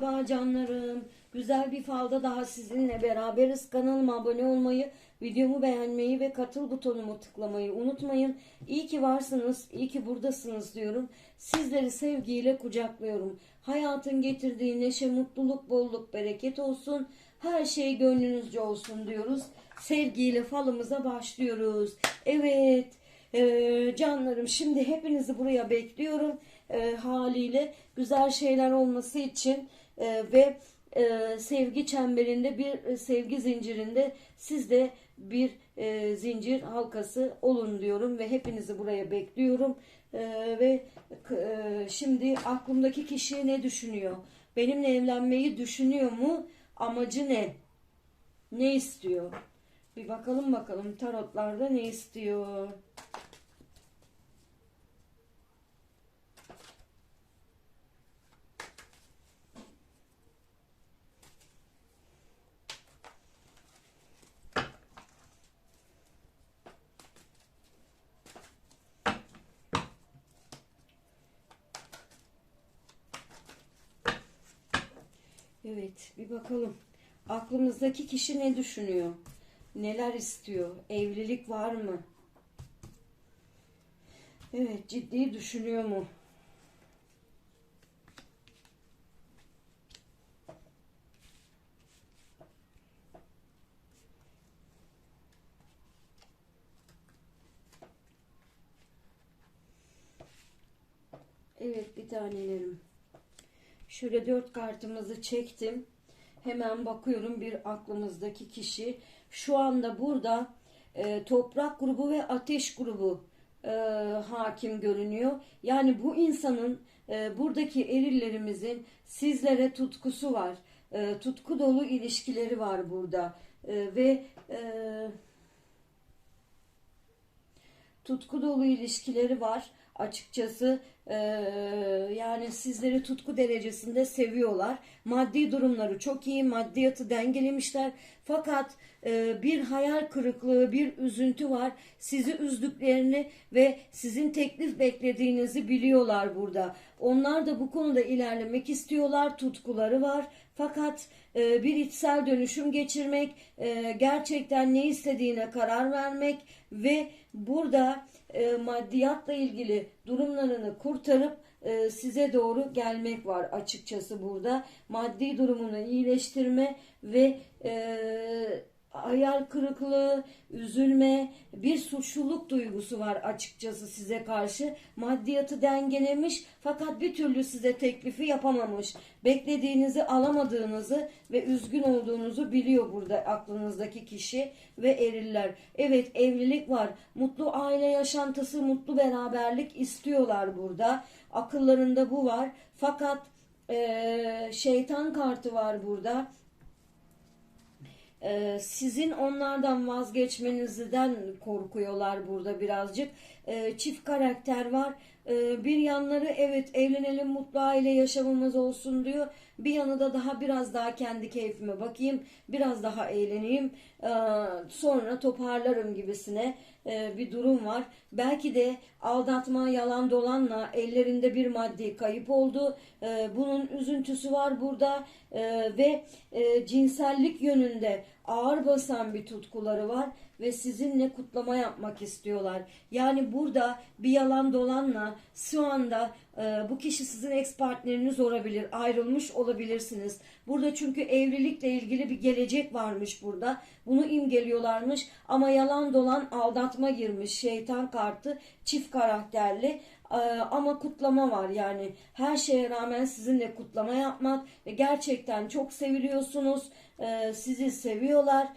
Merhaba canlarım. Güzel bir falda daha sizinle beraberiz. Kanalıma abone olmayı, videomu beğenmeyi ve katıl butonumu tıklamayı unutmayın. İyi ki varsınız, iyi ki buradasınız diyorum. Sizleri sevgiyle kucaklıyorum. Hayatın getirdiği neşe, mutluluk, bolluk, bereket olsun. Her şey gönlünüzce olsun diyoruz. Sevgiyle falımıza başlıyoruz. Evet. Ee, canlarım şimdi hepinizi buraya bekliyorum Ee, haliyle güzel şeyler olması için e, ve e, sevgi çemberinde bir e, sevgi zincirinde siz de bir e, zincir halkası olun diyorum ve hepinizi buraya bekliyorum. Ee, ve e, şimdi aklımdaki kişi ne düşünüyor? Benimle evlenmeyi düşünüyor mu? Amacı ne? Ne istiyor? Bir bakalım bakalım tarotlarda ne istiyor Evet, bir bakalım. Aklımızdaki kişi ne düşünüyor? Neler istiyor? Evlilik var mı? Evet, ciddi düşünüyor mu? Evet, bir tanelerim. Şöyle dört kartımızı çektim. Hemen bakıyorum bir aklımızdaki kişi. Şu anda burada e, toprak grubu ve ateş grubu e, hakim görünüyor. Yani bu insanın e, buradaki erillerimizin sizlere tutkusu var. E, tutku dolu ilişkileri var burada. E, ve e, tutku dolu ilişkileri var açıkçası Ee, yani sizleri tutku derecesinde seviyorlar. Maddi durumları çok iyi maddiyatı dengelemişler. Fakat e, bir hayal kırıklığı bir üzüntü var. Sizi üzdüklerini ve sizin teklif beklediğinizi biliyorlar burada. Onlar da bu konuda ilerlemek istiyorlar tutkuları var. Fakat e, bir içsel dönüşüm geçirmek e, gerçekten ne istediğine karar vermek ve burada maddiyatla ilgili durumlarını kurtarıp e, size doğru gelmek var açıkçası burada. Maddi durumunu iyileştirme ve e, hayal kırıklığı, üzülme, bir suçluluk duygusu var açıkçası size karşı. Maddiyatı dengelemiş fakat bir türlü size teklifi yapamamış. Beklediğinizi alamadığınızı ve üzgün olduğunuzu biliyor burada aklınızdaki kişi ve eriller. Evet evlilik var. Mutlu aile yaşantısı, mutlu beraberlik istiyorlar burada. Akıllarında bu var. Fakat e, şeytan kartı var burada ee, sizin onlardan vazgeçmenizden korkuyorlar burada birazcık. Ee, çift karakter var. Ee, bir yanları evet evlenelim mutlu aile yaşamımız olsun diyor. Bir yanı da daha biraz daha kendi keyfime bakayım. Biraz daha eğleneyim. Sonra toparlarım gibisine bir durum var. Belki de aldatma, yalan dolanla ellerinde bir maddi kayıp oldu. Bunun üzüntüsü var burada ve cinsellik yönünde ağır basan bir tutkuları var ve sizinle kutlama yapmak istiyorlar. Yani burada bir yalan dolanla şu anda bu kişi sizin ex partneriniz olabilir. Ayrılmış olabilirsiniz. Burada çünkü evlilikle ilgili bir gelecek varmış burada. Bunu imgeliyorlarmış ama yalan dolan aldatma girmiş. Şeytan kartı çift karakterli e, ama kutlama var yani her şeye rağmen sizinle kutlama yapmak ve gerçekten çok seviliyorsunuz e, sizi seviyorlar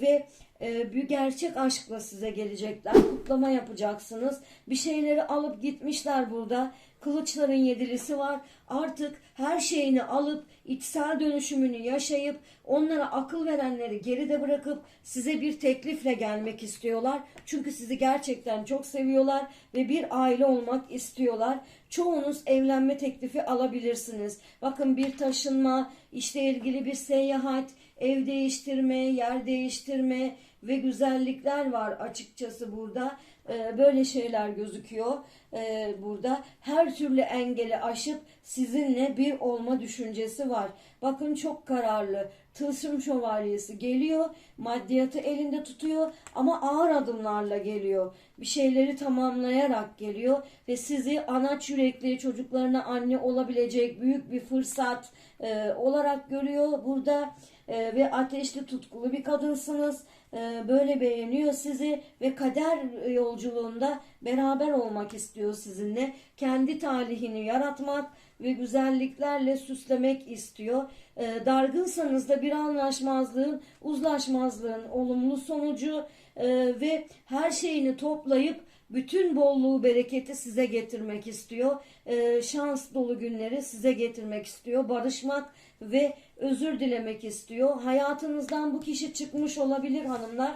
ve e, bir gerçek aşkla size gelecekler. Kutlama yapacaksınız. Bir şeyleri alıp gitmişler burada. Kılıçların yedilisi var. Artık her şeyini alıp içsel dönüşümünü yaşayıp onlara akıl verenleri geride bırakıp size bir teklifle gelmek istiyorlar. Çünkü sizi gerçekten çok seviyorlar ve bir aile olmak istiyorlar. Çoğunuz evlenme teklifi alabilirsiniz. Bakın bir taşınma, işle ilgili bir seyahat, ev değiştirme, yer değiştirme ve güzellikler var açıkçası burada. Ee, böyle şeyler gözüküyor. e, burada her türlü engeli aşıp sizinle bir olma düşüncesi var. Bakın çok kararlı. Tılsım şövalyesi geliyor, maddiyatı elinde tutuyor ama ağır adımlarla geliyor. Bir şeyleri tamamlayarak geliyor ve sizi anaç yürekli çocuklarına anne olabilecek büyük bir fırsat e, olarak görüyor burada E, ve ateşli tutkulu bir kadınsınız. E, böyle beğeniyor sizi ve kader yolculuğunda beraber olmak istiyor sizinle. Kendi talihini yaratmak ve güzelliklerle süslemek istiyor. E, dargınsanız da bir anlaşmazlığın, uzlaşmazlığın olumlu sonucu e, ve her şeyini toplayıp bütün bolluğu, bereketi size getirmek istiyor. E, şans dolu günleri size getirmek istiyor. Barışmak ve özür dilemek istiyor. Hayatınızdan bu kişi çıkmış olabilir hanımlar,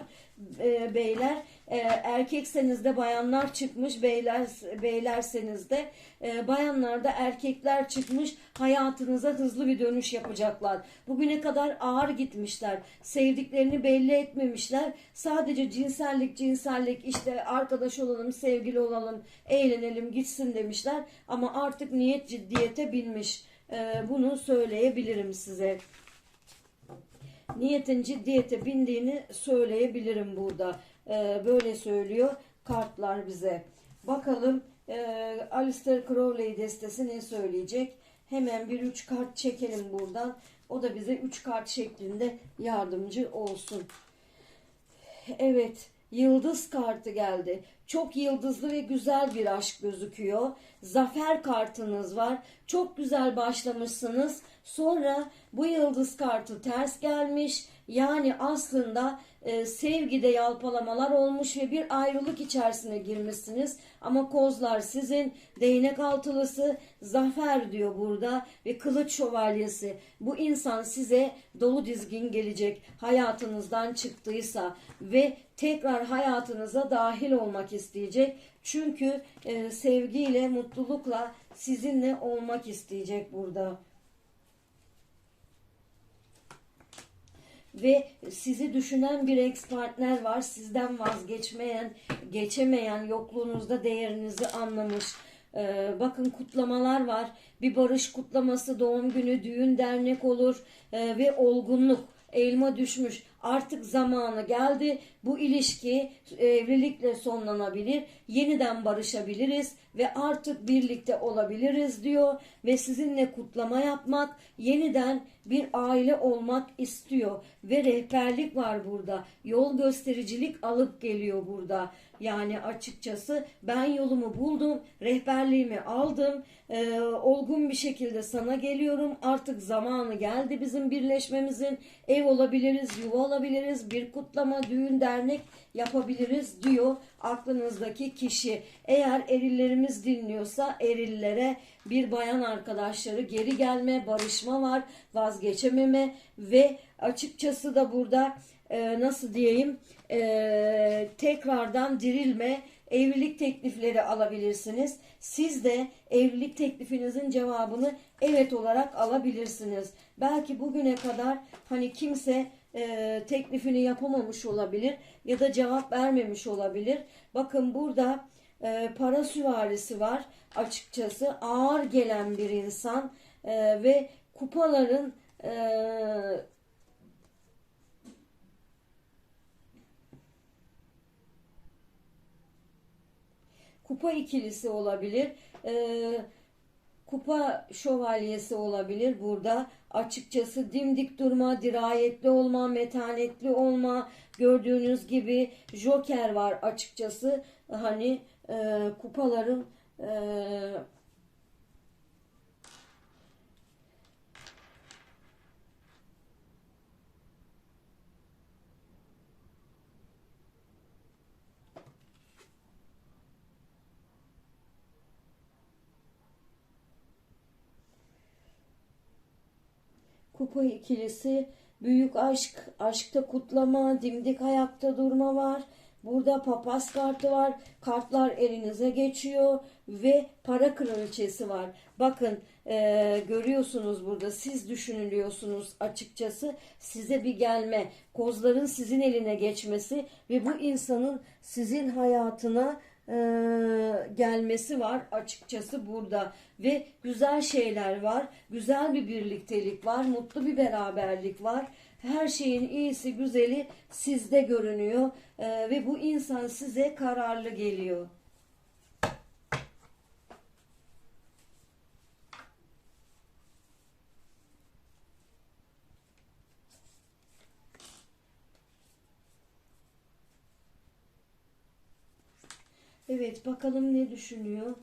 e, beyler. E, erkekseniz de bayanlar çıkmış, beyler beylerseniz de e, bayanlar da erkekler çıkmış. Hayatınıza hızlı bir dönüş yapacaklar. Bugüne kadar ağır gitmişler. Sevdiklerini belli etmemişler. Sadece cinsellik, cinsellik işte arkadaş olalım, sevgili olalım, eğlenelim, gitsin demişler. Ama artık niyet ciddiyete binmiş. E, bunu söyleyebilirim size niyetin ciddiyete bindiğini söyleyebilirim burada. Ee, böyle söylüyor kartlar bize. Bakalım e, Alistair Crowley destesi ne söyleyecek? Hemen bir üç kart çekelim buradan. O da bize üç kart şeklinde yardımcı olsun. Evet, yıldız kartı geldi. Çok yıldızlı ve güzel bir aşk gözüküyor. Zafer kartınız var. Çok güzel başlamışsınız. Sonra bu yıldız kartı ters gelmiş. Yani aslında e, sevgide yalpalamalar olmuş ve bir ayrılık içerisine girmişsiniz. Ama kozlar sizin, değnek altılısı, zafer diyor burada ve kılıç şövalyesi. Bu insan size dolu dizgin gelecek hayatınızdan çıktıysa ve tekrar hayatınıza dahil olmak isteyecek. Çünkü e, sevgiyle, mutlulukla sizinle olmak isteyecek burada. Ve sizi düşünen bir ex partner var. Sizden vazgeçmeyen, geçemeyen, yokluğunuzda değerinizi anlamış. Ee, bakın kutlamalar var. Bir barış kutlaması, doğum günü, düğün, dernek olur Ee, ve olgunluk. Elma düşmüş. Artık zamanı geldi. Bu ilişki evlilikle sonlanabilir. Yeniden barışabiliriz ve artık birlikte olabiliriz diyor ve sizinle kutlama yapmak, yeniden bir aile olmak istiyor ve rehberlik var burada. Yol göstericilik alıp geliyor burada. Yani açıkçası ben yolumu buldum, rehberliğimi aldım, e, olgun bir şekilde sana geliyorum. Artık zamanı geldi bizim birleşmemizin. Ev olabiliriz, yuva olabiliriz, bir kutlama, düğün, dernek yapabiliriz diyor aklınızdaki kişi. Eğer erillerimiz dinliyorsa erillere bir bayan arkadaşları geri gelme, barışma var, vazgeçememe ve açıkçası da burada e, nasıl diyeyim e, tekrardan dirilme, evlilik teklifleri alabilirsiniz. Siz de evlilik teklifinizin cevabını evet olarak alabilirsiniz. Belki bugüne kadar hani kimse e, teklifini yapamamış olabilir ya da cevap vermemiş olabilir. Bakın burada e, para süvarisi var açıkçası ağır gelen bir insan e, ve kupaların e, kupa ikilisi olabilir. E, kupa şövalyesi olabilir burada. Açıkçası dimdik durma, dirayetli olma, metanetli olma. Gördüğünüz gibi Joker var açıkçası. Hani e, kupaların e, Kupa ikilisi, büyük aşk, aşkta kutlama, dimdik ayakta durma var. Burada papaz kartı var. Kartlar elinize geçiyor ve para kraliçesi var. Bakın e, görüyorsunuz burada siz düşünülüyorsunuz açıkçası size bir gelme. Kozların sizin eline geçmesi ve bu insanın sizin hayatına e, gelmesi var açıkçası burada ve güzel şeyler var. Güzel bir birliktelik var. Mutlu bir beraberlik var. Her şeyin iyisi güzeli sizde görünüyor E, ve bu insan size kararlı geliyor. Evet bakalım ne düşünüyor.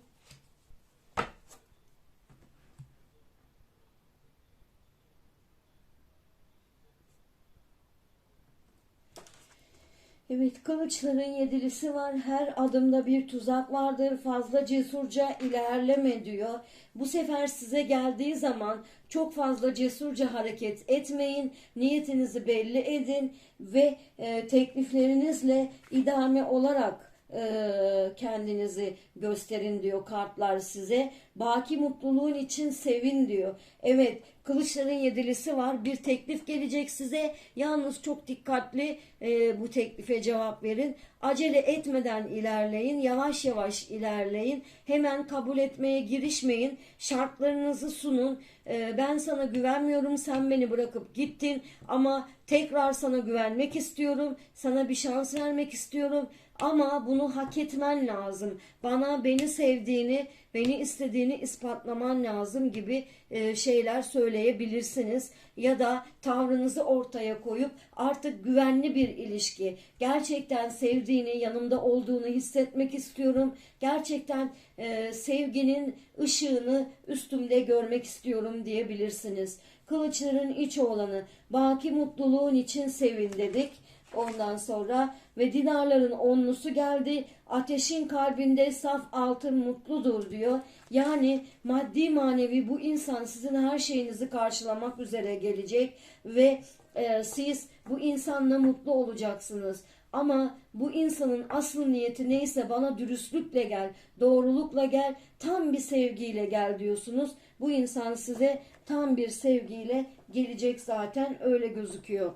Evet kılıçların yedilisi var. Her adımda bir tuzak vardır. Fazla cesurca ilerleme diyor. Bu sefer size geldiği zaman çok fazla cesurca hareket etmeyin. Niyetinizi belli edin ve e, tekliflerinizle idame olarak e, kendinizi gösterin diyor kartlar size. Baki mutluluğun için sevin diyor. Evet kılıçların yedilisi var. Bir teklif gelecek size. Yalnız çok dikkatli e, bu teklife cevap verin. Acele etmeden ilerleyin. Yavaş yavaş ilerleyin. Hemen kabul etmeye girişmeyin. Şartlarınızı sunun. E, ben sana güvenmiyorum. Sen beni bırakıp gittin. Ama tekrar sana güvenmek istiyorum. Sana bir şans vermek istiyorum. Ama bunu hak etmen lazım. Bana beni sevdiğini, beni istediğini ispatlaman lazım gibi e, şeyler söyleyebilirsiniz. Ya da tavrınızı ortaya koyup artık güvenli bir ilişki, gerçekten sevdiğini, yanımda olduğunu hissetmek istiyorum. Gerçekten e, sevginin ışığını üstümde görmek istiyorum diyebilirsiniz. Kılıçların iç olanı, baki mutluluğun için sevin dedik. Ondan sonra ve dinarların onlusu geldi. Ateşin kalbinde saf altın mutludur diyor. Yani maddi manevi bu insan sizin her şeyinizi karşılamak üzere gelecek ve e, siz bu insanla mutlu olacaksınız. Ama bu insanın asıl niyeti neyse bana dürüstlükle gel, doğrulukla gel, tam bir sevgiyle gel diyorsunuz. Bu insan size tam bir sevgiyle gelecek zaten öyle gözüküyor.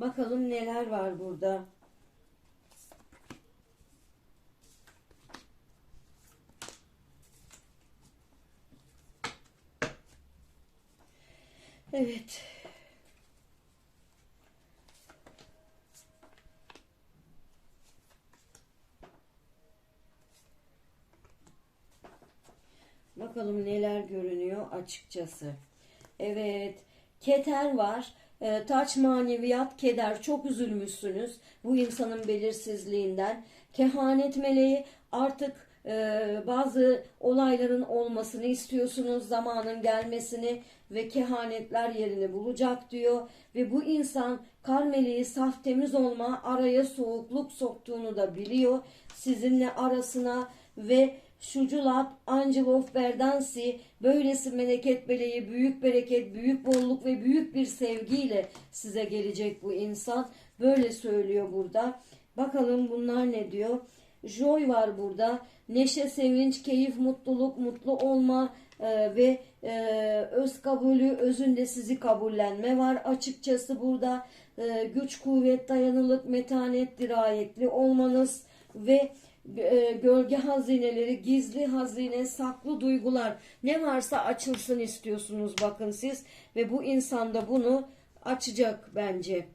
Bakalım neler var burada. Evet. Bakalım neler görünüyor açıkçası. Evet. Keter var. E, taç maneviyat keder çok üzülmüşsünüz bu insanın belirsizliğinden. Kehanet meleği artık e, bazı olayların olmasını istiyorsunuz zamanın gelmesini ve kehanetler yerini bulacak diyor. Ve bu insan kar meleği saf temiz olma araya soğukluk soktuğunu da biliyor. Sizinle arasına ve Şuculat, Angelov Berdansi, böylesi meleket beleği, büyük bereket, büyük bolluk ve büyük bir sevgiyle size gelecek bu insan. Böyle söylüyor burada. Bakalım bunlar ne diyor? Joy var burada. Neşe, sevinç, keyif, mutluluk, mutlu olma e, ve e, öz kabulü, özünde sizi kabullenme var açıkçası burada. E, güç, kuvvet, dayanılık, metanet, dirayetli olmanız ve gölge hazineleri, gizli hazine, saklı duygular ne varsa açılsın istiyorsunuz bakın siz ve bu insan da bunu açacak bence.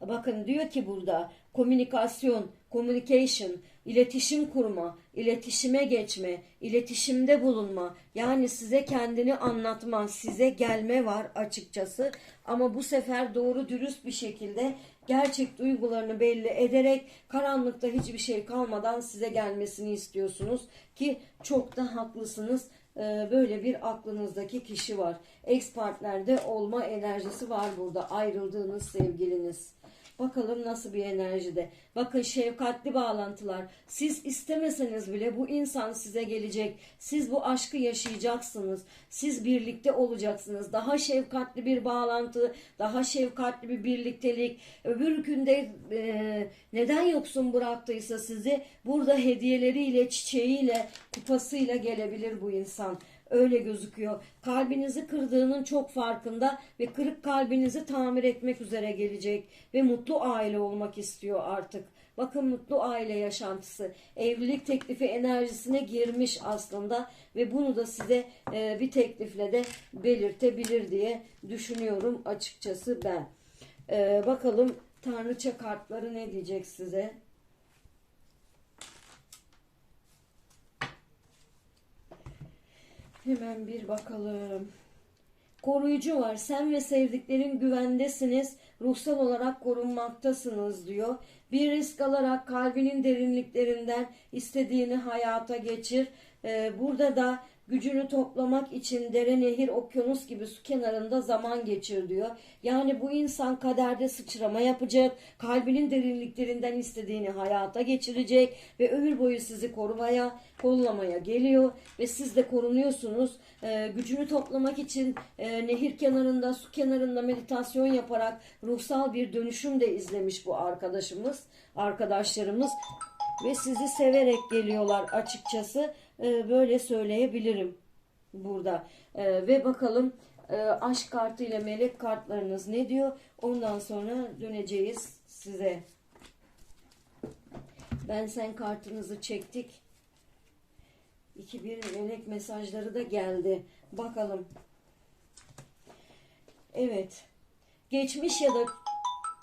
Bakın diyor ki burada komünikasyon, communication, iletişim kurma, iletişime geçme, iletişimde bulunma. Yani size kendini anlatma, size gelme var açıkçası. Ama bu sefer doğru dürüst bir şekilde gerçek duygularını belli ederek karanlıkta hiçbir şey kalmadan size gelmesini istiyorsunuz ki çok da haklısınız. Ee, böyle bir aklınızdaki kişi var. Ex partnerde olma enerjisi var burada. Ayrıldığınız sevgiliniz. Bakalım nasıl bir enerjide. Bakın şefkatli bağlantılar. Siz istemeseniz bile bu insan size gelecek. Siz bu aşkı yaşayacaksınız. Siz birlikte olacaksınız. Daha şefkatli bir bağlantı, daha şefkatli bir birliktelik. Öbür günde e, neden yoksun bıraktıysa sizi burada hediyeleriyle, çiçeğiyle, kupasıyla gelebilir bu insan öyle gözüküyor. Kalbinizi kırdığının çok farkında ve kırık kalbinizi tamir etmek üzere gelecek ve mutlu aile olmak istiyor artık. Bakın mutlu aile yaşantısı. Evlilik teklifi enerjisine girmiş aslında ve bunu da size e, bir teklifle de belirtebilir diye düşünüyorum açıkçası ben. E, bakalım Tanrıça kartları ne diyecek size? Hemen bir bakalım. Koruyucu var. Sen ve sevdiklerin güvendesiniz. Ruhsal olarak korunmaktasınız diyor. Bir risk alarak kalbinin derinliklerinden istediğini hayata geçir. Ee, burada da gücünü toplamak için dere, nehir, okyanus gibi su kenarında zaman geçir diyor. Yani bu insan kaderde sıçrama yapacak, kalbinin derinliklerinden istediğini hayata geçirecek ve ömür boyu sizi korumaya, kollamaya geliyor ve siz de korunuyorsunuz. Ee, gücünü toplamak için e, nehir kenarında, su kenarında meditasyon yaparak ruhsal bir dönüşüm de izlemiş bu arkadaşımız, arkadaşlarımız ve sizi severek geliyorlar açıkçası Ee, böyle söyleyebilirim burada. Ee, ve bakalım e, aşk kartı ile melek kartlarınız ne diyor? Ondan sonra döneceğiz size. Ben sen kartınızı çektik. 2000 melek mesajları da geldi. Bakalım. Evet. Geçmiş ya da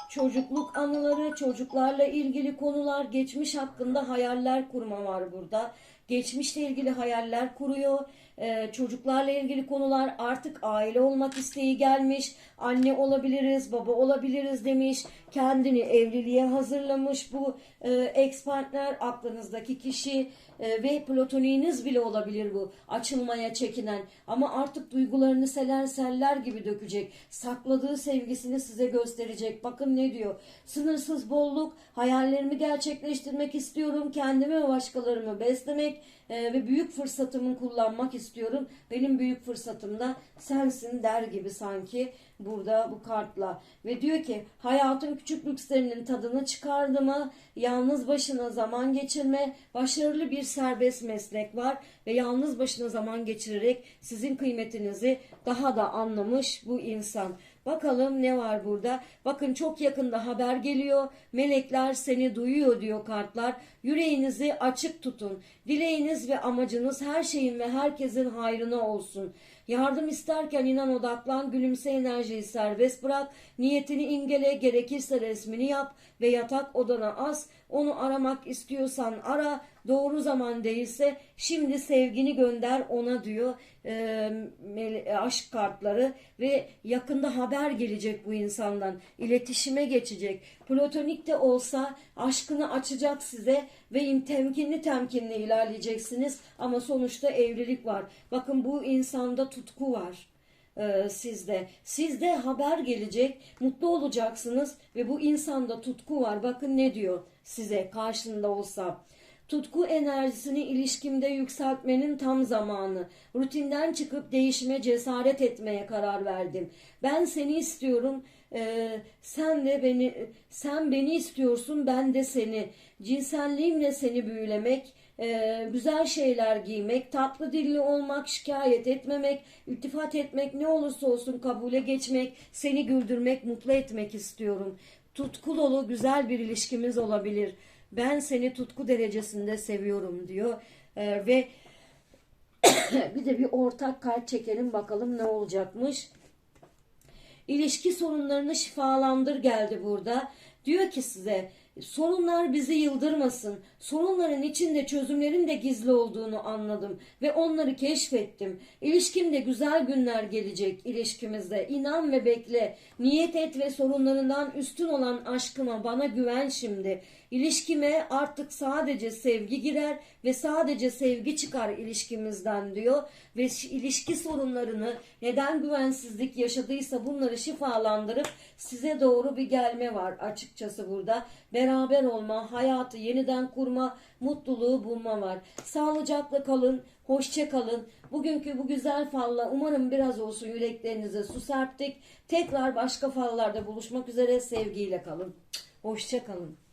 çocukluk anıları, çocuklarla ilgili konular, geçmiş hakkında hayaller kurma var burada. Geçmişle ilgili hayaller kuruyor. Ee, çocuklarla ilgili konular artık aile olmak isteği gelmiş. Anne olabiliriz, baba olabiliriz demiş. Kendini evliliğe hazırlamış bu e, ex partner aklınızdaki kişi e, ve platoniğiniz bile olabilir bu. Açılmaya çekinen ama artık duygularını seller seller gibi dökecek. Sakladığı sevgisini size gösterecek. Bakın ne diyor? Sınırsız bolluk, hayallerimi gerçekleştirmek istiyorum. Kendimi ve başkalarımı beslemek e, ve büyük fırsatımı kullanmak istiyorum. Benim büyük fırsatım da sensin der gibi sanki burada bu kartla. Ve diyor ki hayatın küçük lükslerinin tadını çıkardı mı? Yalnız başına zaman geçirme, başarılı bir serbest meslek var ve yalnız başına zaman geçirerek sizin kıymetinizi daha da anlamış bu insan. Bakalım ne var burada? Bakın çok yakında haber geliyor. Melekler seni duyuyor diyor kartlar. Yüreğinizi açık tutun. Dileğiniz ve amacınız her şeyin ve herkesin hayrına olsun. Yardım isterken inan odaklan, gülümse enerjiyi serbest bırak, niyetini imgele, gerekirse resmini yap ve yatak odana as. Onu aramak istiyorsan ara, doğru zaman değilse şimdi sevgini gönder ona diyor e, aşk kartları ve yakında haber gelecek bu insandan. İletişime geçecek. Platonik de olsa aşkını açacak size ve temkinli temkinli ilerleyeceksiniz ama sonuçta evlilik var. Bakın bu insanda tutku var e, sizde. Sizde haber gelecek, mutlu olacaksınız ve bu insanda tutku var. Bakın ne diyor size karşında olsa. Tutku enerjisini ilişkimde yükseltmenin tam zamanı. Rutinden çıkıp değişime cesaret etmeye karar verdim. Ben seni istiyorum. Ee, sen de beni sen beni istiyorsun ben de seni cinselliğimle seni büyülemek e, güzel şeyler giymek tatlı dilli olmak şikayet etmemek iltifat etmek ne olursa olsun kabule geçmek seni güldürmek mutlu etmek istiyorum tutku dolu güzel bir ilişkimiz olabilir ben seni tutku derecesinde seviyorum diyor Ee, ve bir de bir ortak kart çekelim bakalım ne olacakmış. İlişki sorunlarını şifalandır geldi burada. Diyor ki size sorunlar bizi yıldırmasın. Sorunların içinde çözümlerin de gizli olduğunu anladım ve onları keşfettim. İlişkimde güzel günler gelecek ilişkimizde. İnan ve bekle. Niyet et ve sorunlarından üstün olan aşkıma bana güven şimdi. İlişkime artık sadece sevgi girer ve sadece sevgi çıkar ilişkimizden diyor. Ve ilişki sorunlarını neden güvensizlik yaşadıysa bunları şifalandırıp size doğru bir gelme var açıkçası burada. Beraber olma, hayatı yeniden kurma, mutluluğu bulma var. Sağlıcakla kalın, hoşça kalın. Bugünkü bu güzel falla umarım biraz olsun yüreklerinize su serptik. Tekrar başka fallarda buluşmak üzere sevgiyle kalın. Hoşça kalın.